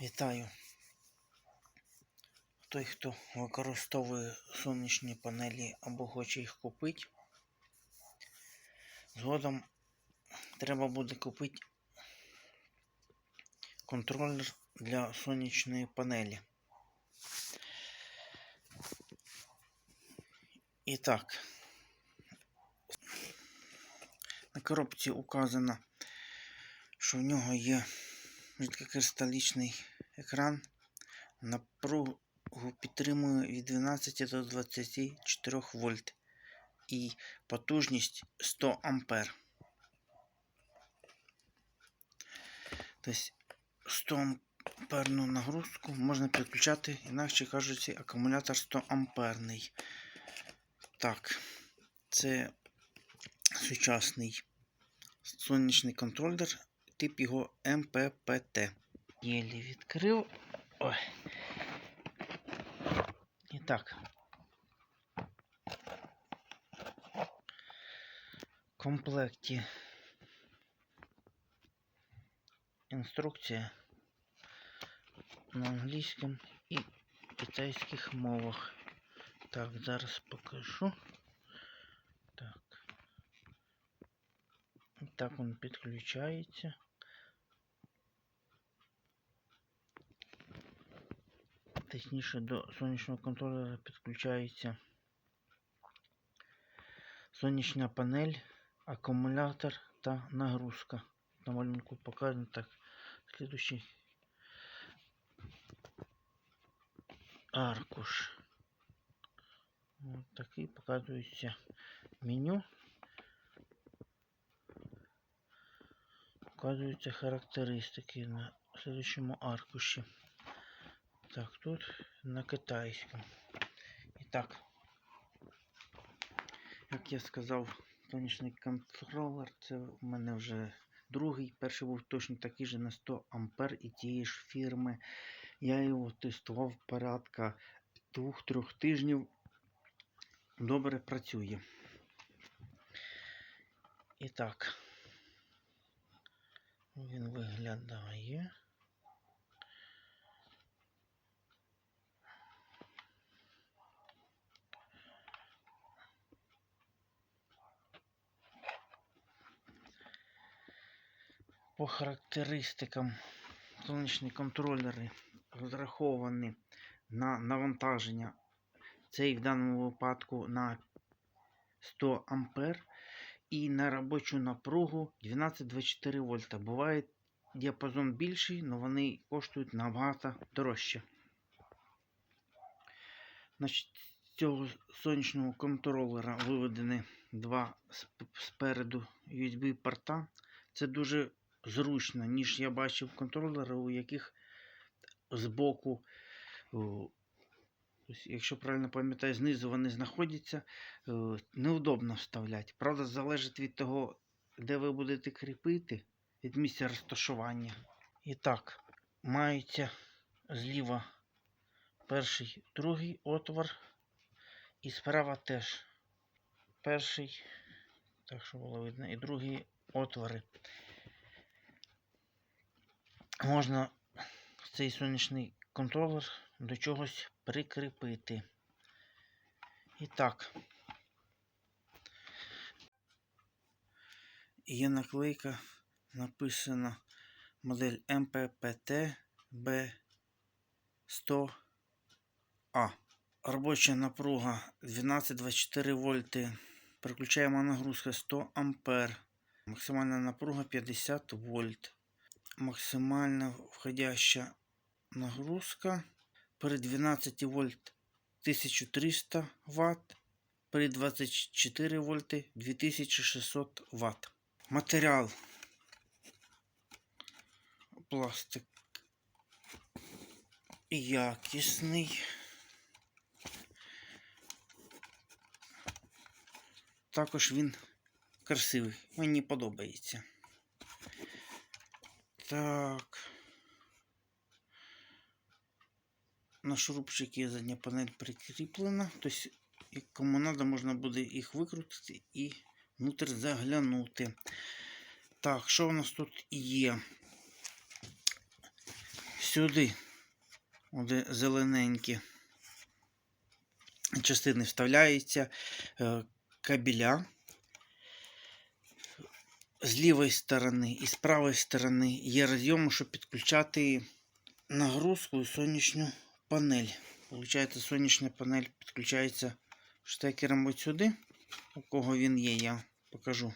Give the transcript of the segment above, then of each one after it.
Вітаю. Той, хто використовує сонячні панелі або хоче їх купити, згодом треба буде купити контролер для сонячної панелі. І так, на коробці указано, що в нього є жидкокристалічний екран. Напругу підтримує від 12 до 24 вольт і потужність 100 ампер. Тобто 100 амперну нагрузку можна підключати, інакше кажучи, акумулятор 100 амперний. Так, це сучасний сонячний контролер, тип його МППТ. Єлі відкрив. Ой. І так. В комплекті інструкція на англійському і китайських мовах. Так, зараз покажу. Так. Так він підключається. Точніше до сонячного контролера підключається сонячна панель, акумулятор та нагрузка. На малюнку показано так. Слідуючий аркуш. Ось такий показується меню. Показуються характеристики на слідчому аркуші. Так, тут на китайському. І так, як я сказав, сонячний контролер, це в мене вже другий. Перший був точно такий же на 100 ампер і тієї ж фірми. Я його тестував порядка 2-3 тижнів. Добре працює. І так, він виглядає. По характеристикам сонячні контролери розраховані на навантаження. Цей в даному випадку на 100 ампер і на робочу напругу 12-24 вольта. Буває діапазон більший, але вони коштують набагато дорожче. Значить, з цього сонячного контролера виведені два спереду USB порта. Це дуже зручно, ніж я бачив контролери, у яких збоку, о, ось, якщо правильно пам'ятаю, знизу вони знаходяться, е, неудобно вставляти. Правда, залежить від того, де ви будете кріпити, від місця розташування. І так, мається зліва перший, другий отвор, і справа теж перший, так що було видно, і другий отвори. Можна цей сонячний контролер до чогось прикріпити. І так. Є наклейка, написана модель MPPT B100A. Робоча напруга 12-24 вольти. Переключаємо нагрузка 100 ампер. Максимальна напруга 50 вольт. Максимальна входяща нагрузка при 12 вольт 1300 Вт, при 24 вольти 2600 Вт. Матеріал пластик якісний. Також він красивий, мені подобається. Так. На шурупчики задня панель прикріплена. Тобто, кому треба, можна буде їх викрутити і внутрь заглянути. Так, що у нас тут є? сюди, де зелененькі частини вставляються е, кабеля. З лівої сторони і з правої сторони є розйоми, щоб підключати нагрузку і сонячну панель. Получається, сонячна панель підключається штекером от сюди, у кого він є, я покажу.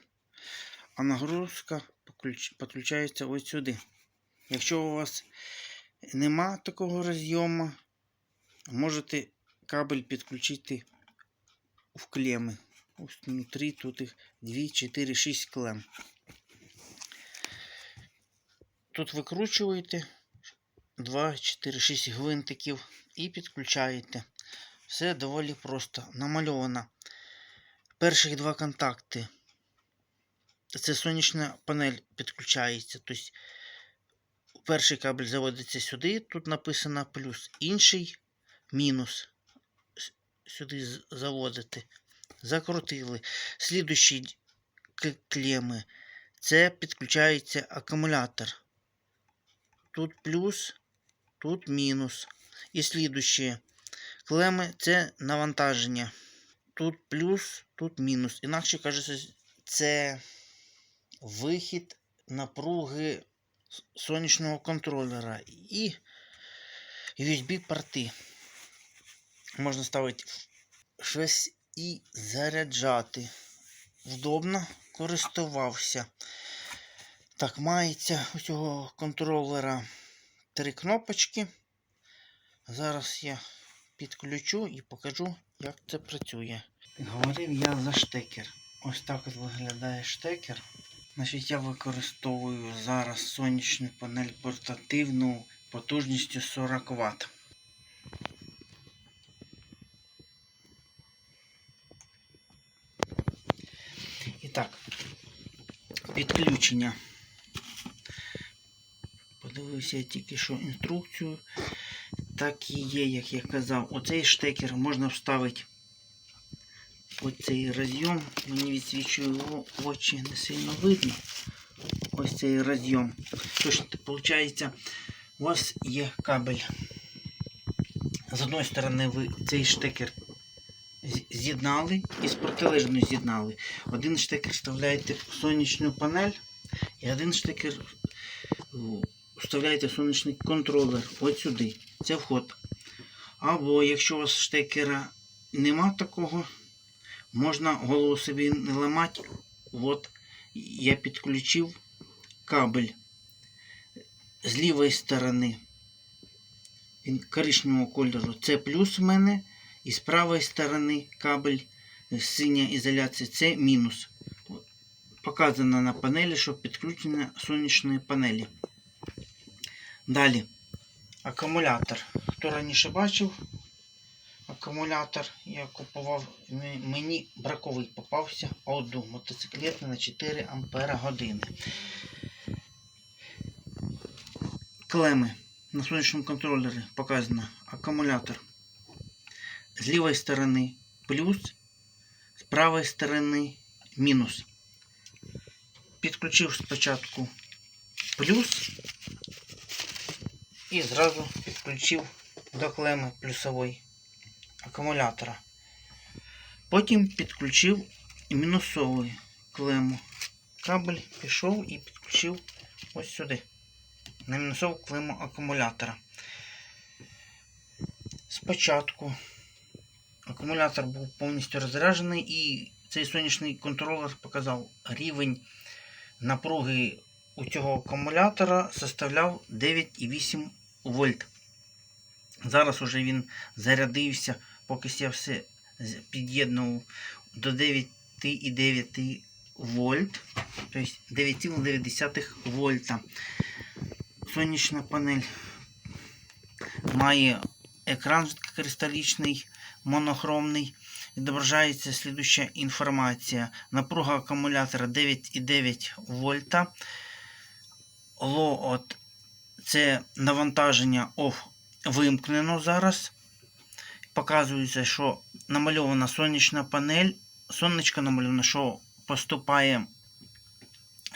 А нагрузка підключається ось сюди. Якщо у вас нема такого розйому, можете кабель підключити в клеми. Ось внутрі тут їх 2, 4, 6 клем. Тут викручуєте 2, 4, 6 гвинтиків і підключаєте. Все доволі просто. Намальовано. Перших два контакти. Це сонячна панель підключається. Тобто перший кабель заводиться сюди, тут написано плюс, інший мінус. Сюди заводити. Закрутили. Слідущі клеми. Це підключається акумулятор. Тут плюс, тут мінус. І слідущі клеми це навантаження. Тут плюс, тут мінус. Інакше кажеться, це вихід напруги сонячного контролера і USB-порти. Можна ставити щось і заряджати. Вдобно користувався. Так, мається у цього контролера три кнопочки. Зараз я підключу і покажу, як це працює. Говорив я за штекер. Ось так от виглядає штекер. Значить, я використовую зараз сонячну панель портативну потужністю 40 Вт. І так, підключення. Подивився я тільки що інструкцію. Так і є, як я казав. Оцей штекер можна вставити оцей розйом. Мені відсвічує його очі не сильно видно. Ось цей розйом. Тож, виходить, у вас є кабель. З одної сторони ви цей штекер з'єднали і з протилежною з'єднали. Один штекер вставляєте в сонячну панель, і один штекер вставляєте сонячний контролер. От сюди. Це вход. Або якщо у вас штекера нема такого, можна голову собі не ламати. От я підключив кабель з лівої сторони. Він коричневого кольору. Це плюс в мене. І з правої сторони кабель е, синя ізоляція це мінус. Показано на панелі, що підключення сонячної панелі. Далі. Акумулятор. Хто раніше бачив акумулятор, я купував, мені браковий попався Оду мотоциклетний на 4 ампера години. Клеми на сонячному контролері показано акумулятор. З лівої сторони плюс, з правої сторони мінус. Підключив спочатку плюс і зразу підключив до клеми плюсової акумулятора. Потім підключив мінусову клему. Кабель пішов і підключив ось сюди. На мінусову клему акумулятора. Спочатку акумулятор був повністю розряджений і цей сонячний контролер показав рівень напруги у цього акумулятора составляв 9,8 вольт. Зараз уже він зарядився, поки я все під'єднував до 9,9 вольт, тобто 9,9 вольта. Сонячна панель має екран кристалічний, монохромний. Відображається слідуща інформація. Напруга акумулятора 9,9 вольта. Лоот це навантаження OFF вимкнено зараз. Показується, що намальована сонячна панель. Сонечко намальовано, що поступає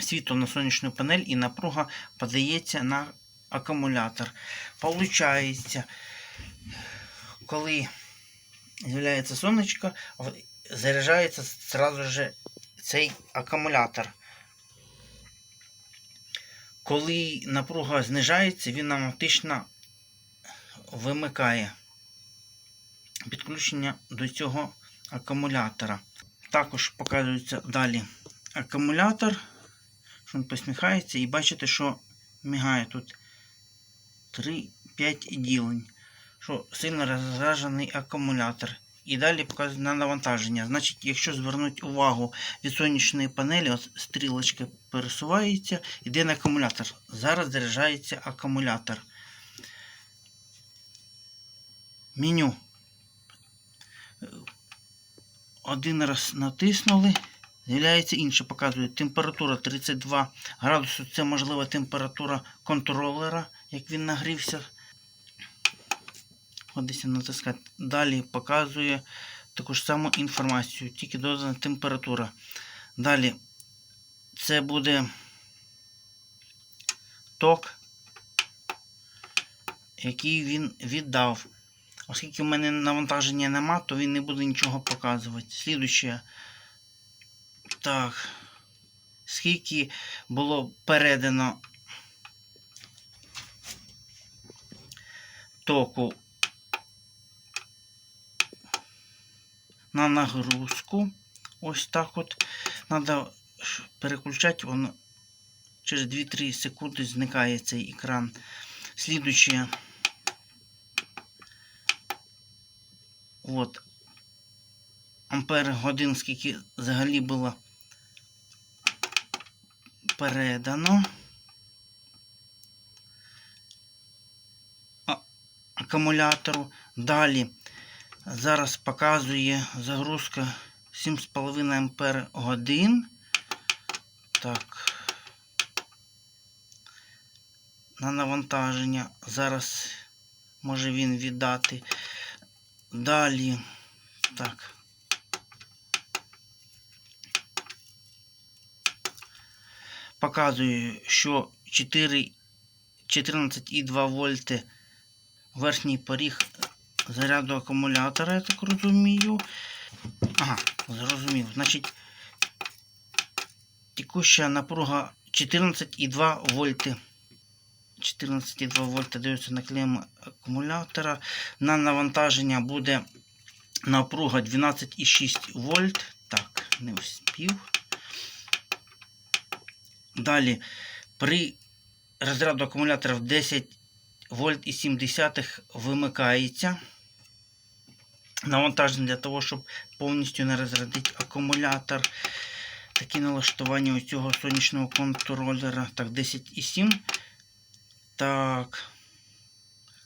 світло на сонячну панель і напруга подається на акумулятор. Получається, коли з'являється сонечко, заряджається сразу же цей акумулятор. Коли напруга знижається, він автоматично вимикає підключення до цього акумулятора. Також показується далі акумулятор, що він посміхається, і бачите, що мігає тут 3-5 ділень, що сильно розражений акумулятор. І далі показує на навантаження. Значить, якщо звернути увагу від сонячної панелі, от стрілочка пересувається, йде на акумулятор. Зараз заряджається акумулятор. Меню. Один раз натиснули, з'являється інше, показує температура 32 градуси. Це можлива температура контролера, як він нагрівся. Ходиться натискати. Далі показує таку ж саму інформацію, тільки додана температура. Далі це буде ток, який він віддав. Оскільки в мене навантаження нема, то він не буде нічого показувати. Слідуще. Так. Скільки було передано току на нагрузку. Ось так от. Треба переключати, воно через 2-3 секунди зникає цей екран. Слідуюче. От. Ампер годин, скільки взагалі було передано. Акумулятору. Далі. Зараз показує загрузка 7,5 ампер годин. Так. На навантаження. Зараз може він віддати. Далі. Так. Показую, що 4, 14,2 вольти верхній поріг заряду акумулятора, я так розумію. Ага, зрозумів. Значить, текуща напруга 14,2 вольти. 14,2 вольта дивиться на клем акумулятора. На навантаження буде напруга 12,6 вольт. Так, не успів. Далі при розряду акумулятора в 10 вольт і 70 вимикається. Навантаження для того, щоб повністю не розрядити акумулятор. Такі налаштування у цього сонячного контролера. Так, 10,7. Так.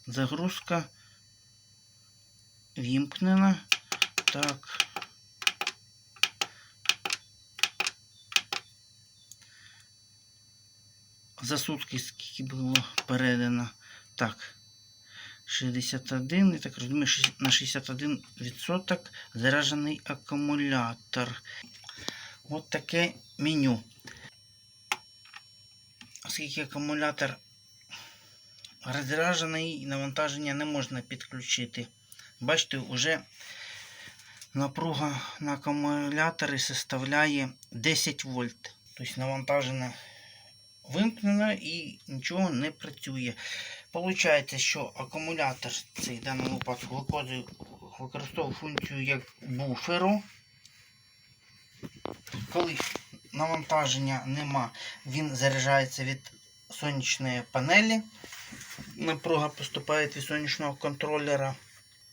Загрузка. Вімкнена. Так. За сутки скільки було передано. Так. 61, я так розумію, на 61% заряджений акумулятор. От таке меню. Оскільки акумулятор розряджений, навантаження не можна підключити. Бачите, вже напруга на акумуляторі составляє 10 вольт. Тобто навантаження вимкнено і нічого не працює. Получається, що акумулятор цей в даному випадку виконує- використовує функцію як буферу. Коли навантаження нема, він заряджається від сонячної панелі. Напруга поступає від сонячного контролера.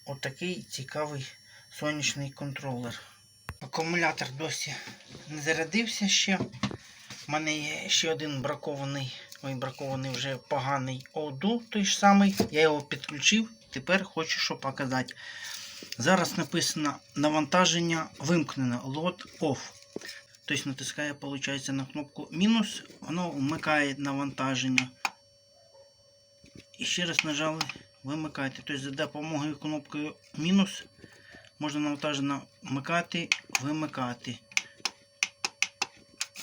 Отакий цікавий сонячний контролер. Акумулятор досі не зарядився ще. У мене є ще один бракований, ой, бракований вже поганий оду, той ж самий. Я його підключив, тепер хочу що показати. Зараз написано навантаження вимкнено, load off. Тобто натискає, виходить, на кнопку мінус, воно вмикає навантаження. І ще раз нажали вимикайте. Тобто за допомогою кнопкою мінус можна навантаження вмикати, вимикати.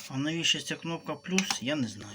А навіщо ця кнопка плюс, я не знаю.